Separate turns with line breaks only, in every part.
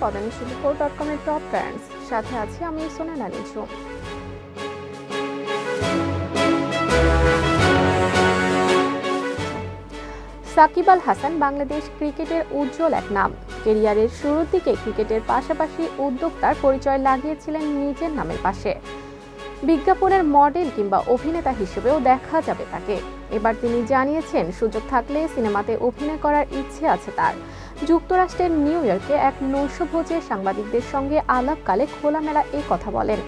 পদানি four dot কমের top brands সাথে আছি আমি সোনালা নিচু সাকিব আল হাসান বাংলাদেশ ক্রিকেটের উজ্জ্বল এক নাম। কেরিয়ারের শুরুর দিকে ক্রিকেটের পাশাপাশি উদ্যোক্তার পরিচয় লাগিয়েছিলেন নিজের নামের পাশে। বিজ্ঞাপনের মডেল কিংবা অভিনেতা হিসেবেও দেখা যাবে তাকে। এবার তিনি জানিয়েছেন, সুযোগ থাকলে সিনেমাতে অভিনয় করার ইচ্ছে আছে তার। যুক্তরাষ্ট্রের নিউ ইয়র্কে এক নৈশভোজে সাংবাদিকদের সঙ্গে আলাপকালে খোলামেলা এই কথা বলেন।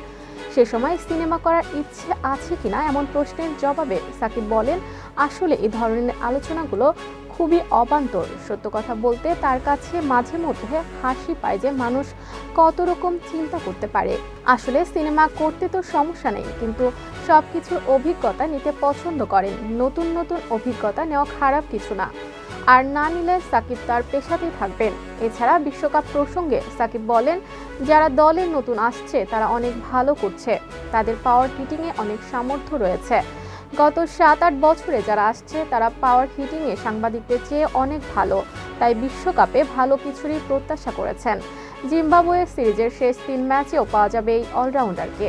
সে সময় সিনেমা করার ইচ্ছে আছে কিনা এমন প্রশ্নের জবাবে সাকিব বলেন, আসলে এই ধরনের আলোচনাগুলো খুবই অবান্তর। সত্য কথা বলতে তার কাছে মাঝে মধ্যে হাসি পায় যে মানুষ কত রকম চিন্তা করতে পারে। আসলে সিনেমা করতে তো সমস্যা নেই, কিন্তু সব কিছুর অভিজ্ঞতা নিতে পছন্দ করেন। নতুন নতুন অভিজ্ঞতা নেওয়া খারাপ কিছু না। আর না নিলে সাকিব তার পেশাতেই থাকবেন। এছাড়া বিশ্বকাপ প্রসঙ্গে সাকিব বলেন, যারা দলে নতুন আসছে, তারা অনেক ভালো করছে। তাদের পাওয়ার হিটিংয়ে অনেক সামর্থ্য রয়েছে। গত সাত আট বছরে যারা আসছে, তারা পাওয়ার হিটিংয়ে সাংবাদিকদের চেয়ে অনেক ভালো। তাই বিশ্বকাপে ভালো কিছুরই প্রত্যাশা করেছেন। জিম্বাবুয়ে সিরিজের শেষ তিন ম্যাচেও পাওয়া যাবে এই অলরাউন্ডারকে